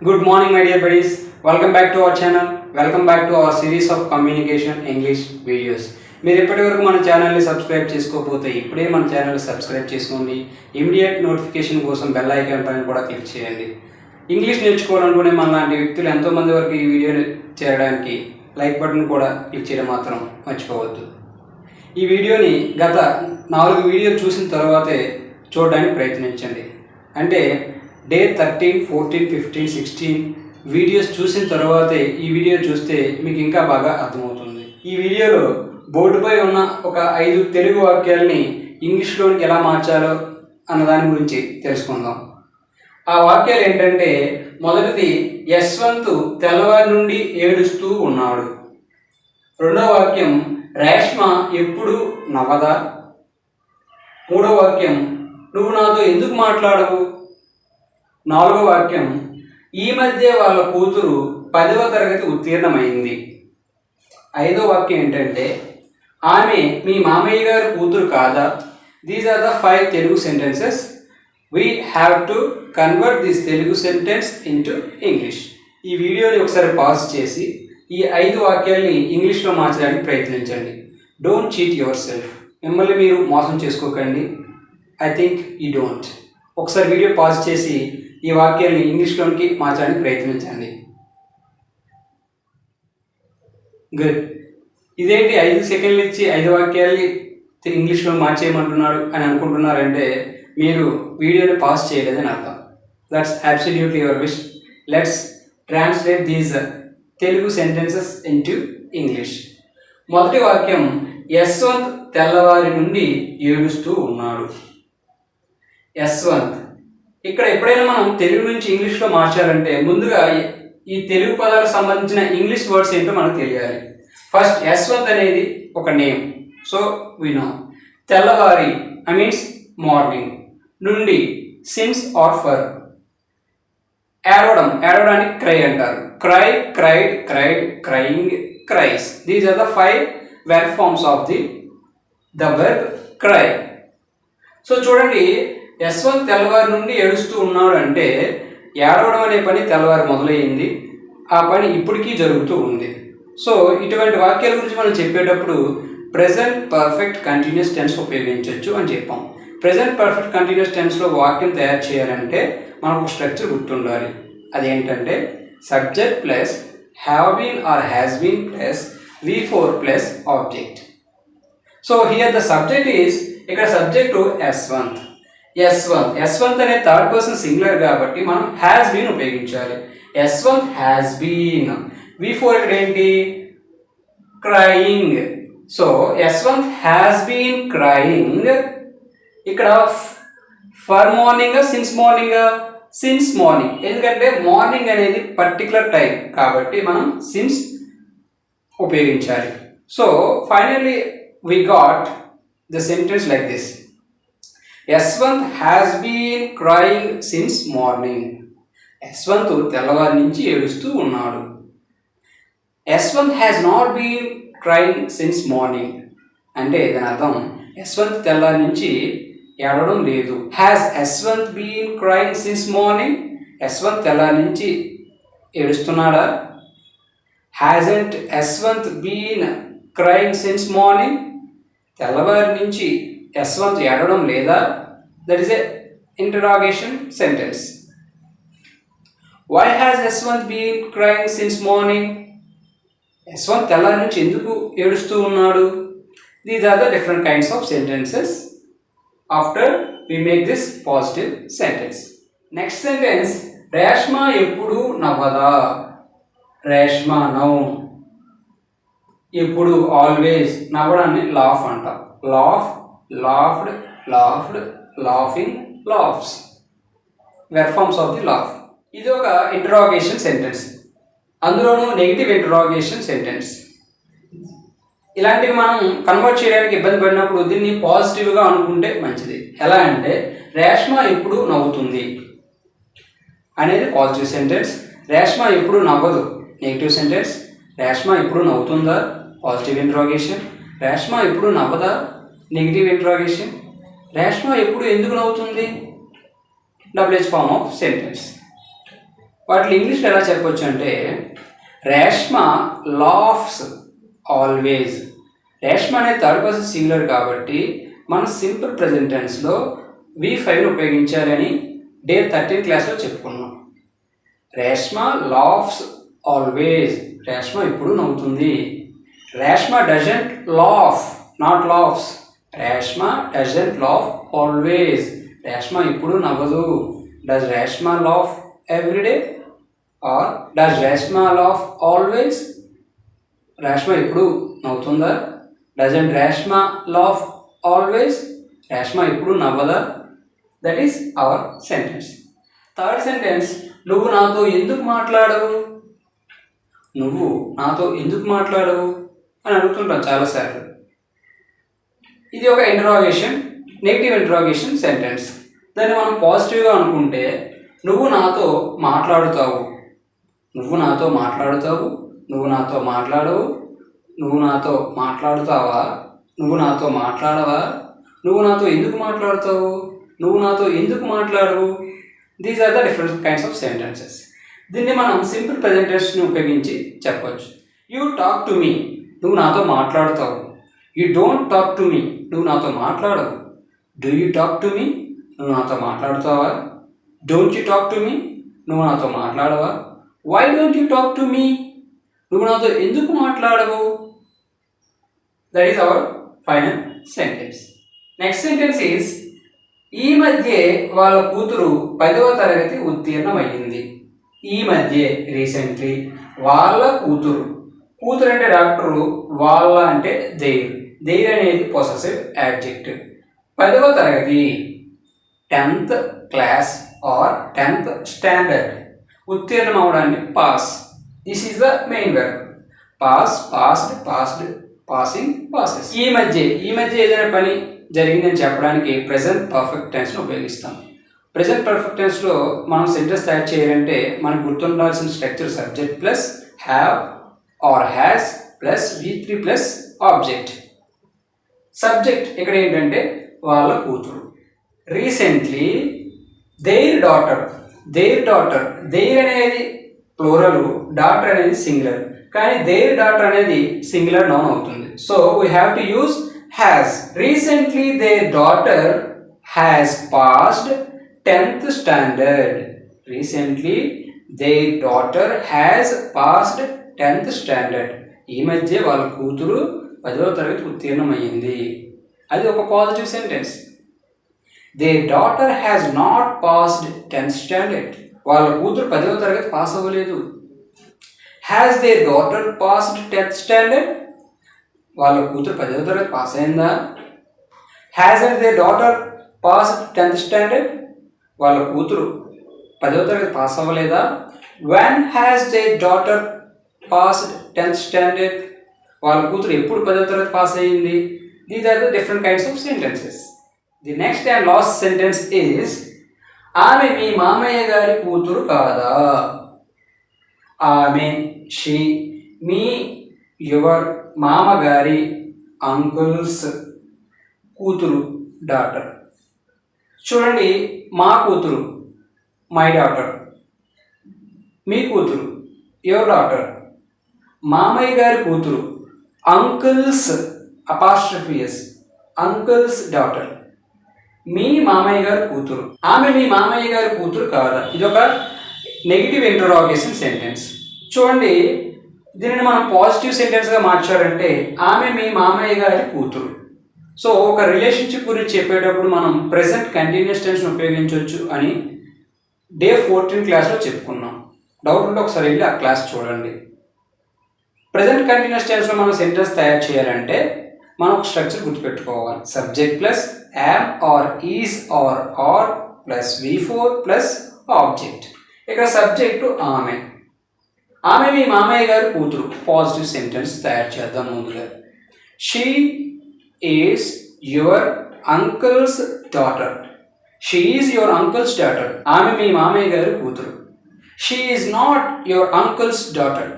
Good morning, my dear buddies. Welcome back to our channel. Welcome back to our series of communication English videos. మీరు ఇప్పటివరకు మన ఛానల్ని subscribe చేసుకోకపోతే ఇప్పుడే మన ఛానల్ని సబ్స్క్రైబ్ చేసుకోండి ఇమీడియట్ నోటిఫికేషన్ కోసం బెల్ ఐకాన్ పైన కూడా క్లిక్ చేయండి ఇంగ్లీష్ నేర్చుకోవాలనుకునే మన లాంటి వ్యక్తులు ఎంతోమంది వరకు ఈ వీడియోని చేరడానికి లైక్ బటన్ కూడా క్లిక్ చేయడం మాత్రం మర్చిపోవద్దు ఈ వీడియోని గత నాలుగు వీడియోలు చూసిన తర్వాతే చూడడానికి ప్రయత్నించండి అంటే day thirteen fourteen fifteen sixteen videos చూసిన తర్వాతే ఈ వీడియో చూస్తే మీకు ఇంకా బాగా అర్థమవుతుంది. ఈ వీడియోలో బోర్డుపై ఉన్న ఒక ఐదు తెలుగు వాక్యాలని ఇంగ్లీష్లోనికి ఎలా మార్చాలో అన్న దాని గురించి తెలుసుకుందాం. ఆ వాక్యాలు ఏంటంటే మొదటిది యశ్వంత్ తెల్లవారి నుండి ఏడుస్తూ ఉన్నాడు. రెండో వాక్యం రేష్మ ఎప్పుడు నవ్వదా? మూడో వాక్యం నువ్వు నాతో ఎందుకు మాట్లాడవు? నాలుగో వాక్యం ఈ మధ్య వాళ్ళ కూతురు పదవ తరగతి ఉత్తీర్ణమైంది. ఐదో వాక్యం ఏంటంటే ఆమె మీ మామయ్య గారి కూతురు కాదా? These are the five Telugu sentences we have to convert this Telugu sentence into English ఈ వీడియోని ఒకసారి పాజ్ చేసి ఈ ఐదు వాక్యాల్ని ఇంగ్లీష్లో మార్చడానికి ప్రయత్నించండి. డోంట్ చీట్ యువర్ సెల్ఫ్ మిమ్మల్ని మీరు మోసం చేసుకోకండి. ఐ థింక్ యూ డోంట్ ఒకసారి వీడియో పాజ్ చేసి ఈ వాక్యాన్ని ఇంగ్లీష్లోనికి మార్చడానికి ప్రయత్నించండి. గుడ్ ఇదేంటి ఐదు సెకండ్లు ఇచ్చి ఐదు వాక్యాల్ని ఇంగ్లీష్లో మార్చేయమంటున్నాడు అని అనుకుంటున్నారంటే మీరు వీడియోని పాస్ చేయలేదని అర్థం. That's absolutely your wish let's translate these Telugu sentences into English మొదటి వాక్యం యశ్వంత్ తెల్లవారి నుండి ఏడుస్తూ ఉన్నాడు. యశ్వంత్ ఇక్కడ ఎప్పుడైనా మనం తెలుగు నుంచి ఇంగ్లీష్లో మార్చాలంటే ముందుగా ఈ- తెలుగు పదాలకు సంబంధించిన ఇంగ్లీష్ వర్డ్స్ ఏంటో మనకు తెలియాలి. ఫస్ట్ యశ్వంత్ అనేది ఒక నేమ్. సో వినో తెల్లవారి ఐ మీన్స్ మార్నింగ్ నుండి సిన్స్ ఆర్ ఫర్ ఏడవడం ఏడవడానికి క్రై అంటారు. Cry cried cried crying cries these are the five verb forms of the the verb cry so చూడండి యశ్వంత్ తెల్లవారి నుండి ఏడుస్తూ ఉన్నాడు అంటే ఏడవడం అనే పని తెల్లవారు మొదలయ్యింది. ఆ పని ఇప్పటికీ జరుగుతూ ఉంది. సో ఇటువంటి వాక్యాల గురించి మనం చెప్పేటప్పుడు ప్రజెంట్ పర్ఫెక్ట్ కంటిన్యూస్ టెన్స్ ఉపయోగించవచ్చు అని చెప్పాం. ప్రజెంట్ పర్ఫెక్ట్ కంటిన్యూస్ టెన్స్లో వాక్యం తయారు చేయాలంటే మనకు స్ట్రక్చర్ గుర్తుండాలి. అదేంటంటే subject plus have been or has been plus V four plus object so here the subject is ఇక్కడ సబ్జెక్టు యశ్వంత్. యశ్వంత్ యశ్వంత్ అనే థర్డ్ పర్సన్ సింగులర్ కాబట్టి మనం హ్యాస్ బీన్ ఉపయోగించాలి. Yashwant has been V four ఇక్కడ ఏంటి? Crying so Yashwant has been crying ఇక్కడ for morning since morning since morning ఎందుకంటే morning అనేది పర్టికులర్ టైం కాబట్టి మనం సిన్స్ ఉపయోగించాలి. So finally we got the sentence like this Yashwant has been crying since morning Yashwant తెల్లవారి నుంచి ఏడుస్తూ ఉన్నాడు. Yashwant has not been crying since morning అంటే దాని అర్థం యశ్వంత్ తెల్లారి నుంచి ఏడవడం లేదు. Has Yashwant been crying since morning Yashwant తెల్లారి నుంచి ఏడుస్తున్నాడా? Hasn't Yashwant been crying since morning తెల్లవారి నుంచి యశ్వంత్ ఏడవడం లేదా that is a interrogation sentence why has Yashwant been crying since morning Yashwant తెల్లారి నుంచి ఎందుకు ఏడుస్తూ ఉన్నాడు? These are the different kinds of sentences after we make this positive sentence next sentence Reshma ఎప్పుడు నవ్వదా? రేష్మ నవ్ ఎప్పుడు ఆల్వేస్ నవ్వడాన్ని లాఫ్ అంట. Laugh laughed laughed laughing laughs verb forms of the laugh ఇది ఒక ఇంటరాగేషన్ సెంటెన్స్ అందులోనూ నెగిటివ్ ఇంటరాగేషన్ సెంటెన్స్ ఇలాంటివి మనం కన్వర్ట్ చేయడానికి ఇబ్బంది పడినప్పుడు దీన్ని పాజిటివ్గా అనుకుంటే మంచిది. ఎలా అంటే రేష్మ ఎప్పుడు నవ్వుతుంది? అనేది పాజిటివ్ సెంటెన్స్ రేష్మ ఎప్పుడు నవ్వదు? నెగిటివ్ సెంటెన్స్ రేష్మ ఎప్పుడు నవ్వుతుందా? పాజిటివ్ ఇంట్రాగేషన్ రేష్మ ఎప్పుడు నవ్వదా? నెగిటివ్ ఇంట్రాగేషన్ రేష్మ ఎప్పుడు ఎందుకు నవ్వుతుంది? Double H form of sentence వాటిని ఇంగ్లీష్లో ఎలా చెప్పొచ్చు అంటే రేష్మ లాఫ్స్ ఆల్వేజ్ రేష్మ అనే థర్డ్ పర్సన్ సింగులర్ కాబట్టి మనం సింపుల్ ప్రజెంట్ టెన్స్లో వి ఫైవ్ ఉపయోగించాలని డే థర్టీన్ క్లాస్లో చెప్పుకున్నాం. రేష్మ లాఫ్స్ ఆల్వేజ్ రేష్మ ఇప్పుడు నవ్వుతుంది? Reshma doesn't laugh not laughs Reshma doesn't laugh always. Reshma ఇప్పుడు నవ్వదు. Does Reshma laugh every day or does Reshma laugh always? Reshma ఇప్పుడు నవ్వుతుందా? Doesn't Reshma laugh always? Reshma ఇప్పుడు నవ్వదా? That is our sentence third sentence నువ్వు నాతో ఎందుకు మాట్లాడవు? నువ్వు నాతో ఎందుకు మాట్లాడవు? అని అడుగుతుంటాం చాలాసార్లు. ఇది ఒక ఇంట్రాగేషన్ నెగిటివ్ ఇంట్రాగేషన్ సెంటెన్స్ దాన్ని మనం పాజిటివ్గా అనుకుంటే నువ్వు నాతో మాట్లాడుతావు. నువ్వు నాతో మాట్లాడుతావు. నువ్వు నాతో మాట్లాడవు. నువ్వు నాతో మాట్లాడుతావా? నువ్వు నాతో మాట్లాడవా? నువ్వు నాతో ఎందుకు మాట్లాడుతావు? నువ్వు నాతో ఎందుకు మాట్లాడవు? These are the different kinds of sentences దీన్ని మనం సింపుల్ ప్రజెంటేషన్ ఉపయోగించి చెప్పవచ్చు యూ టాక్ టు మీ నువ్వు నాతో మాట్లాడుతావు. You don't talk to me నువ్వు నాతో మాట్లాడవు. Do you talk to me నువ్వు నాతో మాట్లాడుతావా? Don't you talk to me నువ్వు నాతో మాట్లాడవా? Why don't you talk to me నువ్వు నాతో ఎందుకు మాట్లాడవు? That is our final sentence next sentence is ఈ మధ్య వాళ్ళ కూతురు పదవ తరగతి ఉత్తీర్ణమయ్యింది. ఈ మధ్య రీసెంట్లీ వాళ్ళ కూతురు. కూతురు అంటే డాక్టరు వాళ్ళ అంటే దెయిర్ దెయిర్ అనేది పొసెసివ్ యాడ్జెక్టివ్ పదవ తరగతి tenth class or tenth standard ఉత్తీర్ణం అవడానికి pass this is the main verb pass passed passed passing passes ఈ మధ్య ఈ మధ్య ఏదైనా పని జరిగిందని చెప్పడానికి ప్రజెంట్ పర్ఫెక్ట్ టెన్స్ను ఉపయోగిస్తాం. ప్రెసెంట్ పర్ఫెక్ట్ టెన్స్లో మనం సెంటెన్స్ తయారు చేయాలంటే మనకు గుర్తుండాల్సిన structure subject plus have or has plus V three plus object subject ఇక్కడ ఏంటంటే వాళ్ళ కూతురు. Recently their daughter their daughter their అనేది ప్లోరలు డాటర్ అనేది సింగులర్ కానీ దేర్ డాటర్ అనేది సింగులర్ నౌన్ అవుతుంది. So we have to use has recently their daughter has passed tenth standard recently their daughter has passed tenth standard ఈ మధ్య వాళ్ళ కూతురు పదవ తరగతి ఉత్తీర్ణమయ్యింది. అది ఒక positive sentence they daughter has not passed tenth standard వాళ్ళ కూతురు పదవ తరగతి పాస్ అవ్వలేదు. Has they daughter passed tenth standard వాళ్ళ కూతురు పదవ తరగతి పాస్ అయిందా? Has and they daughter passed tenth standard వాళ్ళ కూతురు పదవ తరగతి పాస్ అవ్వలేదా? When has they daughter passed tenth standard వాళ్ళ కూతురు ఎప్పుడు పదో తరగతి పాస్ అయ్యింది? These are the different kinds of sentences the next and last sentence is ఆమె మీ మామయ్య గారి కూతురు కాదా? ఆమె షీ మీ యువర్ మామగారి అంకుల్స్ కూతురు డాటర్. చూడండి మా కూతురు మై డాటర్. మీ కూతురు యువర్ డాటర్. మామయ్య గారి కూతురు uncle's apostrophe s uncle's daughter మీ మామయ్య గారి కూతురు. ఆమె మీ మామయ్య గారి కూతురు కాదా? ఇది ఒక నెగిటివ్ ఇంటరాగేషన్ సెంటెన్స్ చూడండి దీనిని మనం పాజిటివ్ సెంటెన్స్గా మార్చారంటే ఆమె మీ మామయ్య గారి కూతురు. సో ఒక రిలేషన్షిప్ గురించి చెప్పేటప్పుడు మనం ప్రెసెంట్ కంటిన్యూస్ టెన్స్ ఉపయోగించవచ్చు అని డే ఫోర్టీన్ క్లాస్లో చెప్పుకున్నాం. డౌట్ ఉంటే ఒకసారి వెళ్ళి ఆ క్లాస్ చూడండి. ప్రజెంట్ కంటిన్యూస్ టెన్స్లో మనం సెంటెన్స్ తయారు చేయాలంటే మనం ఒక స్ట్రక్చర్ గుర్తుపెట్టుకోవాలి. Subject plus am or is or are plus V four plus object ఇక్కడ సబ్జెక్టు ఆమె. ఆమె మీ మామయ్య గారు కూతురు. పాజిటివ్ సెంటెన్స్ తయారు చేద్దాం ముందుగా. She is your uncle's daughter she is your uncle's daughter ఆమె మీ మామయ్య గారు కూతురు. She is not your uncle's daughter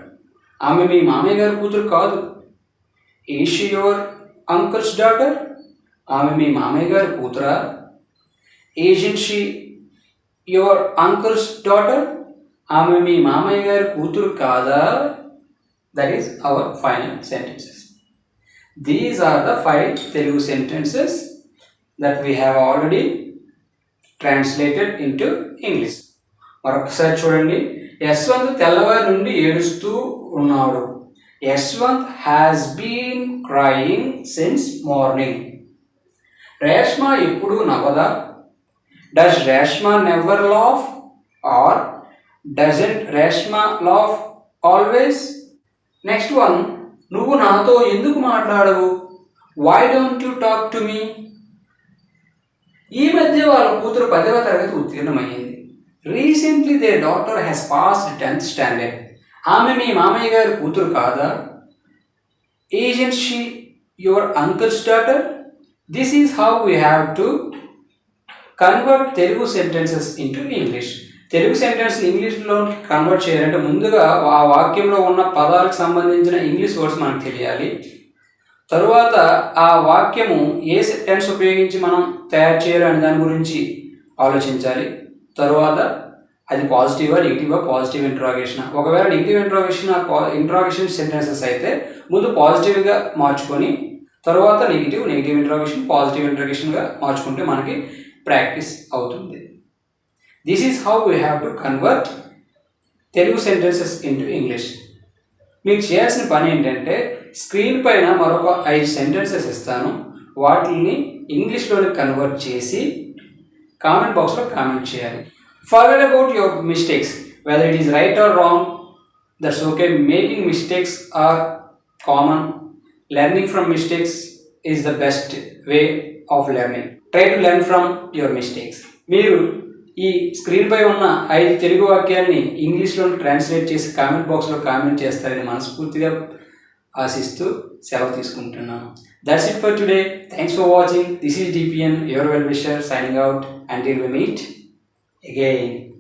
ఆమె మీ మామయ్య గారి కూతురు కాదు. Is your uncle's daughter? ఆమె మీ మామయ్య గారి కూతురా ఏజెన్సీ యువర్ అంకుల్స్ డాటర్? ఆమె మీ మామయ్య గారి కూతురు కాదా? That is our final sentences these are the five Telugu sentences that we have already translated into English మరొకసారి చూడండి. యశ్వంత్ తెల్లవారి నుండి ఏడుస్తూ ఉన్నాడు. Yashwant has been crying since morning Reshma ఎప్పుడు నవ్వదా? Does Reshma never laugh or doesn't Reshma laugh always next one నువ్వు నాతో ఎందుకు మాట్లాడవు? Why don't you talk to me ఈ మధ్య వాళ్ళ కూతురు పదవ తరగతి ఉత్తీర్ణమైంది recently they daughter has passed tenth standard ఆమె మీ మామయ్య గారి కూతురు కాదా? Isn't she she your uncle's daughter this is how we have to convert Telugu sentences into English Telugu sentence ఇంగ్లీష్లోకి convert చేయాలంటే ముందుగా ఆ వాక్యంలో ఉన్న పదాలకు సంబంధించిన ఇంగ్లీష్ వర్డ్స్ మనకు తెలియాలి. తరువాత ఆ వాక్యము ఏ సెంటెన్స్ ఉపయోగించి మనం తయారు చేయాలి అనే దాని గురించి ఆలోచించాలి. తరువాత అది పాజిటివా నెగిటివా పాజిటివ్ ఇంట్రాగేషన్? ఒకవేళ నెగిటివ్ ఇంట్రాగేషన్ ఇంట్రాగేషన్ సెంటెన్సెస్ అయితే ముందు పాజిటివ్గా మార్చుకొని తర్వాత నెగిటివ్ నెగిటివ్ ఇంట్రాగేషన్ పాజిటివ్ ఇంట్రాగేషన్గా మార్చుకుంటే మనకి ప్రాక్టీస్ అవుతుంది. This is how we have to convert Telugu sentences into English మీకు చేయాల్సిన పని ఏంటంటే స్క్రీన్ పైన మరొక ఐదు సెంటెన్సెస్ ఇస్తాను. వాటిని ఇంగ్లీష్లోకి కన్వర్ట్ చేసి కామెంట్ బాక్స్లో కామెంట్ చేయాలి. Forget about your mistakes whether it is right or wrong that's okay making mistakes are common learning from mistakes is the best way of learning try to learn from your mistakes మీరు ఈ screen పై ఉన్న ఐదు తెలుగు వాక్యాన్ని ఇంగ్లీష్లో translate చేసి comment బాక్స్లో comment చేస్తారని మనస్ఫూర్తిగా ఆశిస్తూ సెలవు తీసుకుంటున్నాను. That's it for today thanks for watching this is DPN your well wisher signing out and we meet again